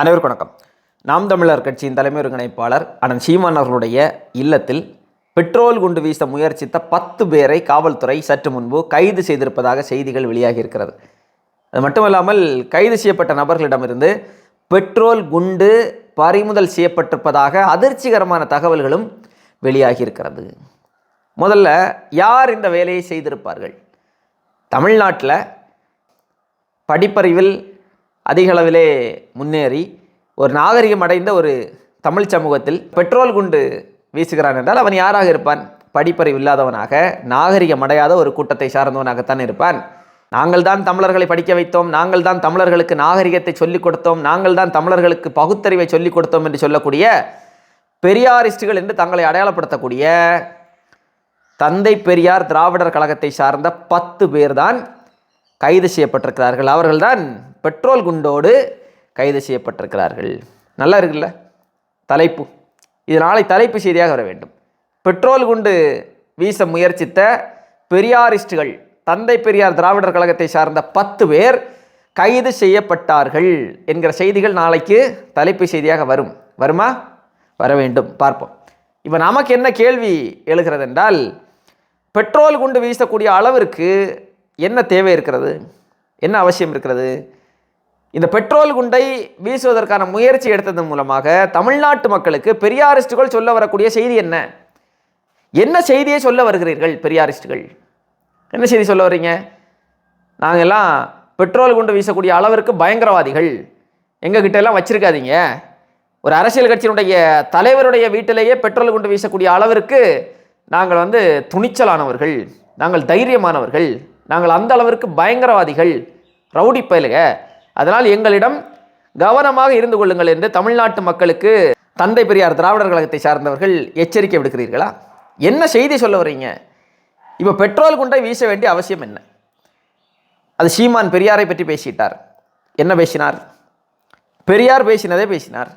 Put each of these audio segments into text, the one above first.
அனைவருக்கும் வணக்கம். நாம் தமிழர் கட்சியின் தலைமை ஒருங்கிணைப்பாளர் அண்ணன் சீமான் அவர்களுடைய இல்லத்தில் பெட்ரோல் குண்டு வீச முயற்சித்த பத்து பேரை காவல்துறை சற்று முன்பு கைது செய்திருப்பதாக செய்திகள் வெளியாகி இருக்கிறது. அது மட்டுமல்லாமல் கைது செய்யப்பட்ட நபர்களிடமிருந்து பெட்ரோல் குண்டு பறிமுதல் செய்யப்பட்டிருப்பதாக அதிர்ச்சிகரமான தகவல்களும் வெளியாகி இருக்கிறது. முதல்ல யார் இந்த வேலையை செய்திருப்பார்கள்? தமிழ்நாட்டில் படிப்பறிவில் அதிக அளவிலே முன்னேறி ஒரு நாகரிகம் அடைந்த ஒரு தமிழ் சமூகத்தில் பெட்ரோல் குண்டு வீசுகிறான் என்றால் அவன் யாராக இருப்பான்? படிப்பறிவு இல்லாதவனாக நாகரிகம் அடையாத ஒரு கூட்டத்தை சார்ந்தவனாகத்தான் இருப்பான். நாங்கள் தான் தமிழர்களை படிக்க வைத்தோம் நாங்கள் தான் தமிழர்களுக்கு நாகரிகத்தை சொல்லிக் கொடுத்தோம் நாங்கள் தான் தமிழர்களுக்கு பகுத்தறிவை சொல்லிக் கொடுத்தோம் என்று சொல்லக்கூடிய பெரியாரிஸ்டுகள் என்று தங்களை அடையாளப்படுத்தக்கூடிய தந்தை பெரியார் திராவிடர் கழகத்தை சார்ந்த பத்து பேர் தான் கைது செய்யப்பட்டிருக்கிறார்கள். அவர்கள்தான் பெட்ரோல் குண்டோடு கைது செய்யப்பட்டிருக்கிறார்கள். நல்லா இருக்குல்ல? தலைப்பு. இது நாளை தலைப்பு செய்தியாக வர வேண்டும். பெட்ரோல் குண்டு வீச முயற்சித்த பெரியாரிஸ்டுகள் தந்தை பெரியார் திராவிடர் கழகத்தை சார்ந்த பத்து பேர் கைது செய்யப்பட்டார்கள் என்கிற செய்திகள் நாளைக்கு தலைப்பு செய்தியாக வரும். வருமா? வர வேண்டும். பார்ப்போம். இப்போ நமக்கு என்ன கேள்வி எழுகிறது என்றால் பெட்ரோல் குண்டு வீசக்கூடிய அளவிற்கு என்ன தேவை இருக்கிறது? என்ன அவசியம் இருக்கிறது? இந்த பெட்ரோல் குண்டை வீசுவதற்கான முயற்சி எடுத்ததன் மூலமாக தமிழ்நாட்டு மக்களுக்கு பெரியாரிஸ்டுகள் சொல்ல வரக்கூடிய செய்தி என்ன? என்ன செய்தியை சொல்ல வருகிறீர்கள் பெரியாரிஸ்டுகள்? என்ன செய்தி சொல்ல வர்றீங்க? நாங்கள் எல்லாம் பெட்ரோல் குண்டு வீசக்கூடிய அளவிற்கு பயங்கரவாதிகள். எங்ககிட்ட எல்லாம் வச்சுருக்காதீங்க. ஒரு அரசியல் கட்சியினுடைய தலைவருடைய வீட்டிலேயே பெட்ரோல் குண்டு வீசக்கூடிய அளவிற்கு நாங்கள் வந்து துணிச்சலானவர்கள் நாங்கள் தைரியமானவர்கள் நாங்கள் அந்த அளவிற்கு பயங்கரவாதிகள் ரவுடி பயலுக. அதனால் எங்களிடம் கவனமாக இருந்து கொள்ளுங்கள் என்று தமிழ்நாட்டு மக்களுக்கு தந்தை பெரியார் திராவிடர் கழகத்தை சார்ந்தவர்கள் எச்சரிக்கை விடுக்கிறீர்களா? என்ன செய்தி சொல்ல வர்றீங்க? இப்போ பெட்ரோல் குண்டை வீச வேண்டிய அவசியம் என்ன? அது சீமான் பெரியாரை பற்றி பேசிட்டார். என்ன பேசினார்? பெரியார் பேசினதே பேசினார்.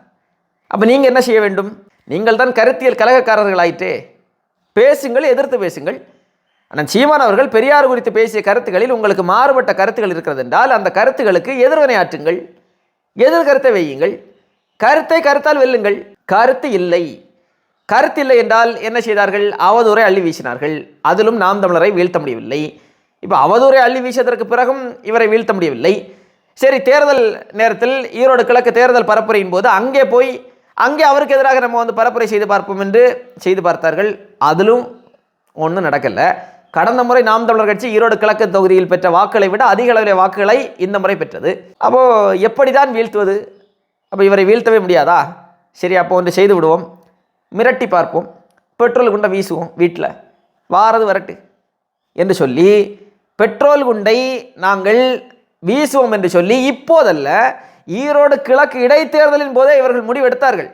அப்போ நீங்கள் என்ன செய்ய வேண்டும்? நீங்கள் தான் கருத்தியல் கலகக்காரர்களாயிற்றே பேசுங்கள் எதிர்த்து பேசுங்கள். ஆனால் சீமான் அவர்கள் பெரியார் குறித்து பேசிய கருத்துக்களில் உங்களுக்கு மாறுபட்ட கருத்துக்கள் இருக்கிறது என்றால் அந்த கருத்துக்களுக்கு எதிர்வினையாற்றுங்கள் எதிர் கருத்தை வையுங்கள். கருத்தை கருத்தால் வெல்லுங்கள். கருத்து இல்லை. கருத்து இல்லை என்றால் என்ன செய்தார்கள்? அவதூறை அள்ளி வீசினார்கள். அதிலும் நாம் தமிழரை வீழ்த்த முடியவில்லை. இப்போ அவதூறை அள்ளி வீசியதற்கு பிறகும் இவரை வீழ்த்த முடியவில்லை. சரி தேர்தல் நேரத்தில் ஈரோடு கிழக்கு தேர்தல் பரப்புரையின் போது அங்கே போய் அங்கே அவருக்கு எதிராக நம்ம வந்து பரப்புரை செய்து பார்ப்போம் என்று செய்து பார்த்தார்கள். அதிலும் ஒன்றும் நடக்கலை. கடந்த முறை நாம் தமிழர் கட்சி ஈரோடு கிழக்கு தொகுதியில் பெற்ற வாக்குகளை விட அதிக அளவில் வாக்குகளை இந்த முறை பெற்றது. அப்போது எப்படி தான் வீழ்த்துவது? அப்போ இவரை வீழ்த்தவே முடியாதா? சரி அப்போ ஒன்று செய்து விடுவோம். மிரட்டி பார்ப்போம். பெட்ரோல் குண்டை வீசுவோம் வீட்டில் வாரது வரட்டு என்று சொல்லி பெட்ரோல் குண்டை நாங்கள் வீசுவோம் என்று சொல்லி இப்போதல்ல ஈரோடு கிழக்கு இடைத்தேர்தலின் போதே இவர்கள் முடிவெடுத்தார்கள்.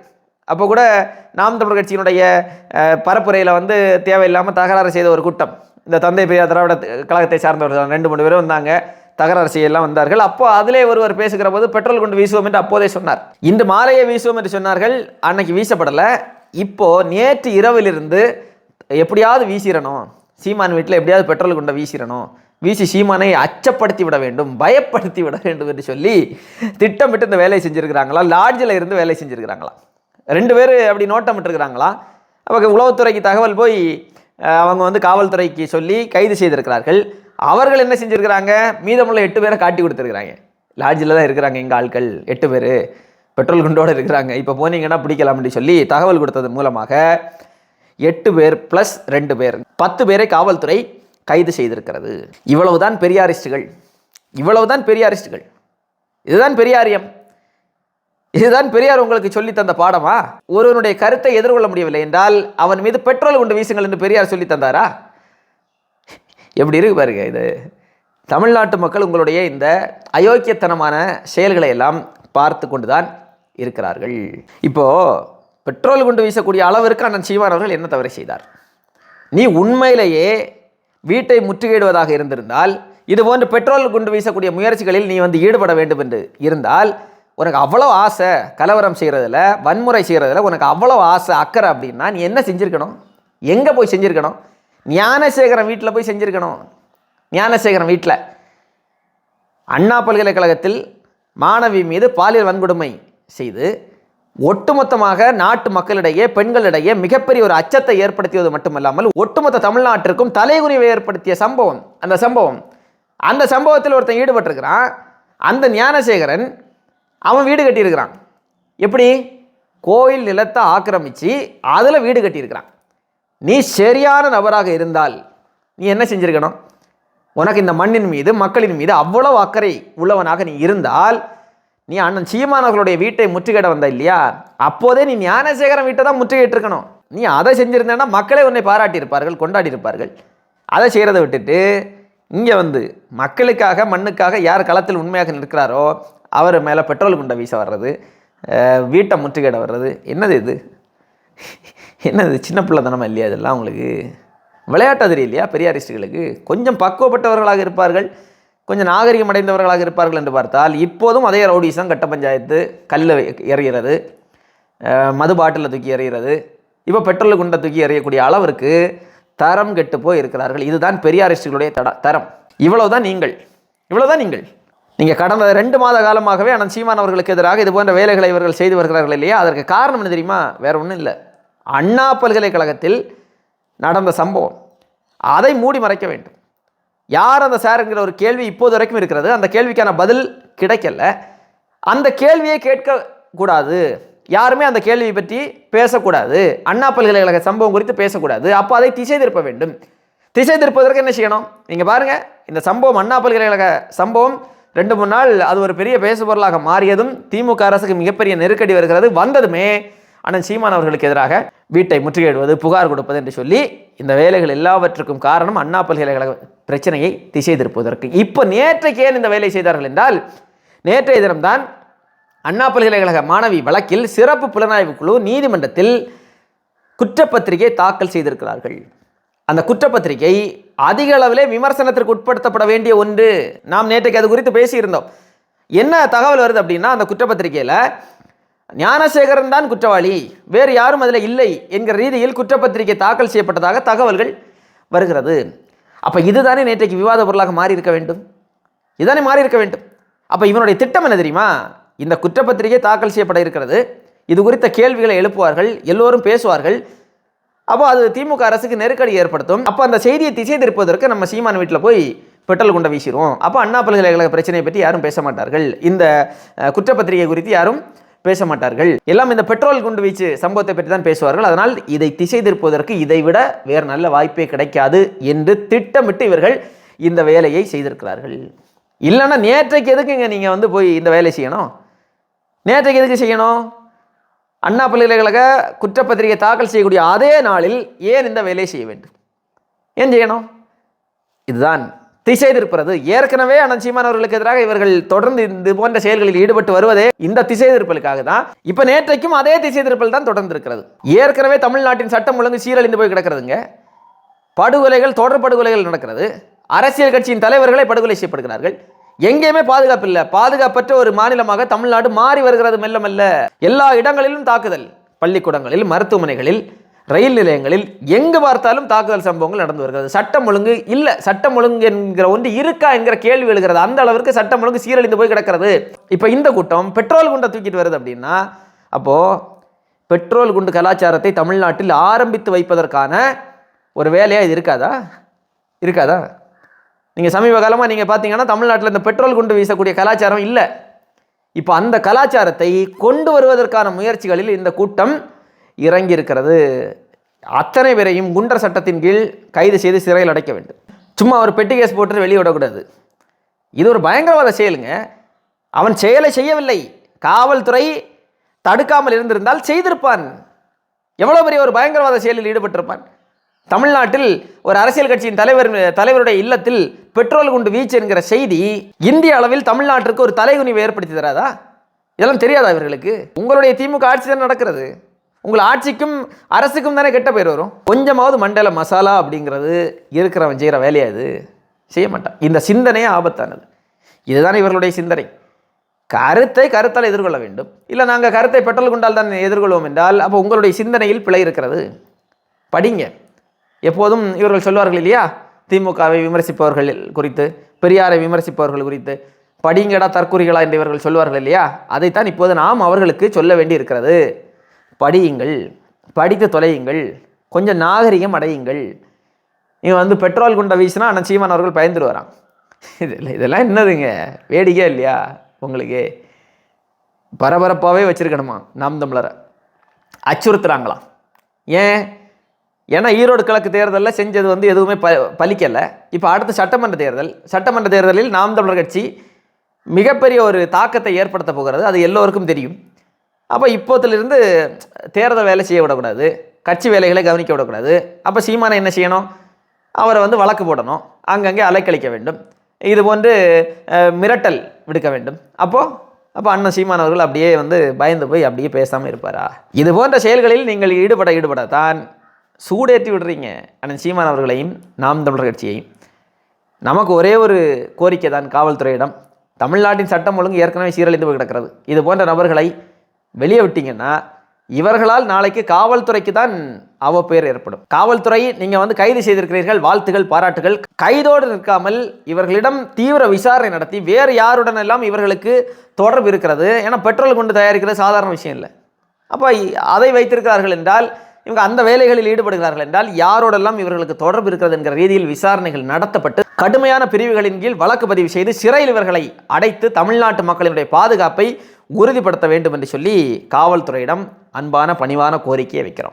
அப்போ கூட நாம் தமிழர் கட்சியினுடைய பரப்புரையில் வந்து தேவையில்லாமல் தகராறு செய்த ஒரு கூட்டம். இந்த தந்தை பெரியார் திராவிட கழகத்தை சார்ந்தவர்கள் ரெண்டு மூணு பேரும் வந்தாங்க. தகராறு செய்யலாம் வந்தார்கள். அப்போ அதிலே ஒருவர் பேசுகிற போது பெட்ரோல் கொண்டு வீசுவோம் என்று அப்போதே சொன்னார். இந்த மாலையை வீசுவோம் என்று சொன்னார்கள். அன்னைக்கு வீசப்படலை. இப்போ நேற்று இரவிலிருந்து எப்படியாவது வீசிடணும். சீமான் வீட்டில் எப்படியாவது பெட்ரோல் கொண்ட வீசிடணும். வீசி சீமானை அச்சப்படுத்தி விட வேண்டும் பயப்படுத்தி விட வேண்டும் என்று சொல்லி திட்டமிட்டு இந்த வேலையை செஞ்சுருக்கிறாங்களா? லாட்ஜில் இருந்து வேலை செஞ்சுருக்கிறாங்களா? ரெண்டு பேர் அப்படி நோட்டமிட்டிருக்கிறாங்களா? அப்போ உளவுத்துறைக்கு தகவல் போய் அவங்க வந்து காவல்துறைக்கு சொல்லி கைது செய்திருக்கிறார்கள். அவர்கள் என்ன செஞ்சுருக்கிறாங்க? மீதமுள்ள எட்டு பேரை காட்டி கொடுத்துருக்குறாங்க. லாட்ஜில் தான் இருக்கிறாங்க எங்கள் ஆட்கள் எட்டு பேர். பெட்ரோல் குண்டோடு இருக்கிறாங்க. இப்போ போனீங்கன்னா பிடிக்கலாம்னு சொல்லி தகவல் கொடுத்தது மூலமாக எட்டு பேர் ப்ளஸ் ரெண்டு பேர் பத்து பேரை காவல்துறை கைது செய்திருக்கிறது. இவ்வளவுதான் பெரியாரிஸ்டுகள். இவ்வளவுதான் பெரியாரிஸ்டுகள். இதுதான் பெரியாரியம். இதுதான் பெரியார் உங்களுக்கு சொல்லி தந்த பாடமா? ஒருவனுடைய கருத்தை எதிர்கொள்ள முடியவில்லை என்றால் அவன் மீது பெட்ரோல் கொண்டு வீசுங்கள் என்று பெரியார் சொல்லி தந்தாரா? எப்படி இருக்கு பாருங்க இது. தமிழ்நாட்டு மக்கள் உங்களுடைய இந்த அயோக்கியத்தனமான செயல்களை எல்லாம் பார்த்து கொண்டுதான் இருக்கிறார்கள். இப்போ பெட்ரோல் கொண்டு வீசக்கூடிய அளவிற்கு அண்ணன் சீமான் அவர்கள் என்ன தவறு செய்தார்? நீ உண்மையிலேயே வீட்டை முற்றுகையிடுவதாக இருந்திருந்தால் இதுபோன்று பெட்ரோல் குண்டு வீசக்கூடிய முயற்சிகளில் நீ வந்து ஈடுபட வேண்டும் என்று இருந்தால் உனக்கு அவ்வளோ ஆசை கலவரம் செய்கிறதுல வன்முறை செய்கிறதுல உனக்கு அவ்வளோ ஆசை அக்கறை அப்படின்னா நீ என்ன செஞ்சுருக்கணும்? எங்கே போய் செஞ்சுருக்கணும்? ஞானசேகரன் வீட்டில் போய் செஞ்சுருக்கணும். ஞானசேகரன் வீட்டில். அண்ணா பல்கலைக்கழகத்தில் மாணவி மீது பாலியல் வன்கொடுமை செய்து ஒட்டுமொத்தமாக நாட்டு மக்களிடையே பெண்களிடையே மிகப்பெரிய ஒரு அச்சத்தை ஏற்படுத்தியது மட்டுமல்லாமல் ஒட்டுமொத்த தமிழ்நாட்டிற்கும் தலைகுனிவை ஏற்படுத்திய சம்பவம் அந்த சம்பவம். அந்த சம்பவத்தில் ஒருத்தன் ஈடுபட்டிருக்கிறான். அந்த ஞானசேகரன் அவன் வீடு கட்டியிருக்கிறான். எப்படி? கோயில் நிலத்தை ஆக்கிரமித்து அதில் வீடு கட்டியிருக்கிறான். நீ சரியான நபராக இருந்தால் நீ என்ன செஞ்சுருக்கணும்? உனக்கு இந்த மண்ணின் மீது மக்களின் மீது அவ்வளவு அக்கறை உள்ளவனாக நீ இருந்தால் நீ அண்ணன் சீமானவர்களுடைய வீட்டை முற்றுகையிட வந்த இல்லையா? அப்போதே நீ ஞானசேகரன் வீட்டை தான் முற்றுகையிட்டிருக்கணும். நீ அதை செஞ்சுருந்தேன்னா மக்களே உன்னை பாராட்டியிருப்பார்கள் கொண்டாடி இருப்பார்கள் அதை செய்கிறத விட்டுட்டு இங்கே வந்து மக்களுக்காக மண்ணுக்காக யார் களத்தில் உண்மையாக நிற்கிறாரோ அவர் மேலே பெட்ரோல் குண்டை வீச வர்றது வீட்டை முற்றுகையிட வர்றது. என்னது இது? என்னது சின்ன பிள்ளை தானமா இல்லையா இதெல்லாம் உங்களுக்கு? விளையாட்டு அதிரி இல்லையா பெரியாரிஸ்டுகளுக்கு கொஞ்சம் பக்குவப்பட்டவர்களாக இருப்பார்கள் கொஞ்சம் நாகரிகம் அடைந்தவர்களாக இருப்பார்கள் என்று பார்த்தால் இப்போதும் அதே ரவுடிசம் கட்ட பஞ்சாயத்து கல்லில் எறிகிறது மது பாட்டிலில் தூக்கி எறிகிறது. இப்போ பெட்ரோல் குண்டை தூக்கி எறியக்கூடிய அளவிற்கு தரம் கெட்டு போய் இருக்கிறார்கள் இதுதான் பெரியாரிஸ்டுகளுடைய தட தரம். இவ்வளவுதான் நீங்கள். இவ்வளோதான் நீங்கள். நீங்கள் கடந்த ரெண்டு மாத காலமாகவே அனந்த் சீமான் அவர்களுக்கு எதிராக இது போன்ற வேலைகளை இவர்கள் செய்து வருகிறார்கள் இல்லையா? அதற்கு காரணம் என்ன தெரியுமா? வேற ஒன்றும் இல்லை. அண்ணா பல்கலைக்கழகத்தில் நடந்த சம்பவம். அதை மூடி மறைக்க வேண்டும். யார் அந்த சாருங்கிற ஒரு கேள்வி இப்போது வரைக்கும் இருக்கிறது. அந்த கேள்விக்கான பதில் கிடைக்கல. அந்த கேள்வியை கேட்க கூடாது. யாருமே அந்த கேள்வியை பற்றி பேசக்கூடாது. அண்ணா பல்கலைக்கழக சம்பவம் குறித்து பேசக்கூடாது. அப்போ அதை திசை திருப்ப வேண்டும். திசை திருப்பதற்கு என்ன செய்யணும்? நீங்கள் பாருங்கள் இந்த சம்பவம் அண்ணா பல்கலைக்கழக சம்பவம். ரெண்டு மூணு நாள் அது ஒரு பெரிய பேசுபொருளாக மாறியதும் திமுக அரசுக்கு மிகப்பெரிய நெருக்கடி வருகிறது. வந்ததுமே அண்ணன் சீமான் அவர்களுக்கு எதிராக வீட்டை முற்றுகையிடுவது புகார் கொடுப்பது என்று சொல்லி இந்த வேலைகள் எல்லாவற்றுக்கும் காரணம் அண்ணா பல்கலைக்கழக பிரச்சனையை திசை திருப்புவதற்கு. இப்போ நேற்றைக்கு ஏன் இந்த வேலை செய்தார்கள் என்றால் நேற்றைய தினம்தான் அண்ணா பல்கலைக்கழக மாணவி வழக்கில் சிறப்பு புலனாய்வு குழு நீதிமன்றத்தில் குற்றப்பத்திரிகை தாக்கல் செய்திருக்கிறார்கள். அந்த குற்றப்பத்திரிகை அதிக அளவிலே விமர்சனத்திற்கு உட்படுத்தப்பட வேண்டிய ஒன்று. நாம் நேற்றைக்கு அது குறித்து பேசியிருந்தோம். என்ன தகவல் வருது அப்படின்னா அந்த குற்றப்பத்திரிகையில் ஞானசேகரன் தான் குற்றவாளி வேறு யாரும் அதில் இல்லை என்கிற ரீதியில் குற்றப்பத்திரிகை தாக்கல் செய்யப்பட்டதாக தகவல்கள் வருகிறது. அப்போ இதுதானே நேற்றைக்கு விவாத பொருளாக மாறி இருக்க வேண்டும்? இதுதானே மாறி இருக்க வேண்டும்? அப்போ இவனுடைய திட்டம் என்ன தெரியுமா? இந்த குற்றப்பத்திரிகை தாக்கல் செய்யப்பட இருக்கிறது. இது குறித்த கேள்விகளை எழுப்புவார்கள் எல்லோரும் பேசுவார்கள். அப்போ அது திமுக அரசுக்கு நெருக்கடி ஏற்படுத்தும். அப்போ அந்த செய்தியை திசை திருப்பதற்கு நம்ம சீமான் வீட்டில் போய் பெட்ரோல் குண்டை வீசிடுவோம். அப்போ அண்ணா பல்கலைக்கழக பிரச்சனையை பற்றி யாரும் பேச மாட்டார்கள். இந்த குற்றப்பத்திரிகை குறித்து யாரும் பேச மாட்டார்கள். எல்லாம் இந்த பெட்ரோல் குண்டு வீச்சு சம்பவத்தை பற்றி தான் பேசுவார்கள். அதனால் இதை திசை திருப்புவதற்கு இதை விட வேறு நல்ல வாய்ப்பே கிடைக்காது என்று திட்டமிட்டு இவர்கள் இந்த வேலையை செய்திருக்கிறார்கள். இல்லைன்னா நேற்றைக்கு எதுக்குங்க நீங்கள் வந்து போய் இந்த வேலை செய்யணும்? நேற்றைக்கு எதுக்கு செய்யணும்? அண்ணா பல்கலைக்கழக குற்றப்பத்திரிகை தாக்கல் செய்யக்கூடிய அதே நாளில் ஏன் இந்த வேலையை செய்ய வேண்டும்? ஏன் செய்யணும்? இதுதான் திசை திருப்புறது. ஏற்கனவே அண்ணன் சீமான் அவர்களுக்கு எதிராக இவர்கள் தொடர்ந்து இது போன்ற செயல்களில் ஈடுபட்டு வருவதே இந்த திசை திருப்பலுக்காக தான். இப்போ நேற்றைக்கும் அதே திசை திருப்பல் தான் தொடர்ந்து இருக்கிறது ஏற்கனவே தமிழ்நாட்டின் சட்டம் ஒழுங்கு சீரழிந்து போய் கிடக்கிறதுங்க. படுகொலைகள் தொடர் படுகொலைகள் நடக்கிறது. அரசியல் கட்சியின் தலைவர்களை படுகொலை செய்யப்படுகிறார்கள். எங்கேயுமே பாதுகாப்பு இல்லை. பாதுகாப்பற்ற ஒரு மாநிலமாக தமிழ்நாடு மாறி வருகிறது மெல்ல மெல்ல எல்லா இடங்களிலும் தாக்குதல். பள்ளிக்கூடங்களில் மருத்துவமனைகளில் ரயில் நிலையங்களில் எங்கு பார்த்தாலும் தாக்குதல் சம்பவங்கள் நடந்து வருகிறது. சட்டம் ஒழுங்கு இல்லை. சட்டம் ஒழுங்கு என்கிற ஒன்று இருக்கா என்கிற கேள்வி எழுகிறது. அந்த அளவிற்கு சட்டம் ஒழுங்கு சீரழிந்து போய் கிடக்கிறது. இப்போ இந்த கூட்டம் பெட்ரோல் குண்டை தூக்கிட்டு வருது அப்படின்னா அப்போது பெட்ரோல் குண்டு கலாச்சாரத்தை தமிழ்நாட்டில் ஆரம்பித்து வைப்பதற்கான ஒரு வேலையாக இது இருக்காதா? இருக்காதா? நீங்கள் சமீப காலமாக நீங்கள் பார்த்தீங்கன்னா தமிழ்நாட்டில் இந்த பெட்ரோல் குண்டு வீசக்கூடிய கலாச்சாரம் இல்லை. இப்போ அந்த கலாச்சாரத்தை கொண்டு வருவதற்கான முயற்சிகளில் இந்த கூட்டம் இறங்கி இருக்கிறது அத்தனை பேரையும் குண்டர் சட்டத்தின் கீழ் கைது செய்து சிறையில் அடைக்க வேண்டும். சும்மா ஒரு பெட்டி கேஸ் போட்டு வெளியே விடக்கூடாது. இது ஒரு பயங்கரவாத செயலுங்க. அவன் செயலை செய்யவில்லை. காவல்துறை தடுக்காமல் இருந்திருந்தால் செய்திருப்பான். எவ்வளோ பெரிய ஒரு பயங்கரவாத செயலில் ஈடுபட்டிருப்பான். தமிழ்நாட்டில் ஒரு அரசியல் கட்சியின் தலைவர் தலைவருடைய இல்லத்தில் பெட்ரோல் குண்டு வீச்சு என்கிற செய்தி இந்திய அளவில் தமிழ்நாட்டிற்கு ஒரு தலைகுனிவை ஏற்படுத்தி தராதா? இதெல்லாம் தெரியாதா இவர்களுக்கு? உங்களுடைய திமுக ஆட்சி தான் நடக்கிறது. உங்கள் ஆட்சிக்கும் அரசுக்கும் தானே கெட்ட பேர் வரும். கொஞ்சமாவது மண்டல மசாலா அப்படிங்கிறது இருக்கிறவன் செய்கிற வேலையாக இது? செய்ய மாட்டான். இந்த சிந்தனையே ஆபத்தானது. இதுதான் இவர்களுடைய சிந்தனை. கருத்தை கருத்தால் எதிர்கொள்ள வேண்டும். இல்லை நாங்கள் கருத்தை பெட்ரோல் குண்டால் தான் எதிர்கொள்வோம் என்றால் அப்போ உங்களுடைய சிந்தனையில் பிழை இருக்கிறது. படிங்க. எப்போதும் இவர்கள் சொல்வார்கள் இல்லையா? திமுகவை விமர்சிப்பவர்கள் குறித்து பெரியாரை விமர்சிப்பவர்கள் குறித்து படிங்கடா தற்குறிகளா என்று இவர்கள் சொல்வார்கள் இல்லையா? அதைத்தான் இப்போது நாம் அவர்களுக்கு சொல்ல வேண்டி இருக்கிறது படியுங்கள் படித்து தொலையுங்கள் கொஞ்சம் நாகரிகம் அடையுங்கள். இவன் வந்து பெட்ரோல் குண்டை வீசினா ஆனால் சீமான் அவர்கள் பயந்துட்டு வரான். இதில் இதெல்லாம் என்னதுங்க? வேடிக்கை இல்லையா உங்களுக்கு? பரபரப்பாகவே வச்சிருக்கணுமா நாம் தமிழரை? அச்சுறுத்துறாங்களாம். ஏன்? ஏன்னா ஈரோடு கிழக்கு தேர்தலில் செஞ்சது வந்து எதுவுமே ப பலிக்கலை. இப்போ அடுத்த சட்டமன்ற தேர்தல். சட்டமன்ற தேர்தலில் நாம் தமிழர் கட்சி மிகப்பெரிய ஒரு தாக்கத்தை ஏற்படுத்த போகிறது. அது எல்லோருக்கும் தெரியும். அப்போ இப்போத்திலிருந்து தேர்தல் வேலை செய்ய விடக்கூடாது. கட்சி வேலைகளை கவனிக்க விடக்கூடாது. அப்போ சீமானை என்ன செய்யணும்? அவரை வந்து வழக்கு போடணும். அங்கங்கே அலைக்கழிக்க வேண்டும். இது போன்று மிரட்டல் விடுக்க வேண்டும். அப்போது அப்போ அண்ணன் சீமான் அவர்கள் அப்படியே வந்து பயந்து போய் அப்படியே பேசாமல் இருப்பாரா? இது போன்ற செயல்களில் நீங்கள் ஈடுபட ஈடுபடத்தான் சூடேற்றி விடுறீங்க. அண்ணன் சீமான் அவர்களையும் நாம் தமிழர் கட்சியையும். நமக்கு ஒரே ஒரு கோரிக்கை தான் காவல்துறையிடம். தமிழ்நாட்டின் சட்டம் ஒழுங்கு ஏற்கனவே சீரழிந்து போய் கிடக்கிறது. இது போன்ற நபர்களை வெளியே விட்டீங்கன்னா இவர்களால் நாளைக்கு காவல்துறைக்கு தான் அவப்பெயர் ஏற்படும். காவல்துறை நீங்கள் வந்து கைது செய்திருக்கிறீர்கள் வாழ்த்துகள் பாராட்டுகள். கைதோடு நிற்காமல் இவர்களிடம் தீவிர விசாரணை நடத்தி வேறு யாருடன் எல்லாம் இவர்களுக்கு தொடர்பு இருக்கிறது? ஏன்னா பெட்ரோல் கொண்டு தயாரிக்கிறது சாதாரண விஷயம் இல்லை. அப்போ அதை வைத்திருக்கிறார்கள் என்றால் இவங்க அந்த வேலைகளில் ஈடுபடுகிறார்கள் என்றால் யாரோடெல்லாம் இவர்களுக்கு தொடர்பு இருக்கிறது என்கிற ரீதியில் விசாரணைகள் நடத்தப்பட்டு கடுமையான பிரிவுகளின் கீழ் வழக்கு பதிவு செய்து சிறையில் இவர்களை அடைத்து தமிழ்நாட்டு மக்களினுடைய பாதுகாப்பை உறுதிப்படுத்த வேண்டும் என்று சொல்லி காவல்துறையிடம் அன்பான பணிவான கோரிக்கையை வைக்கிறோம்.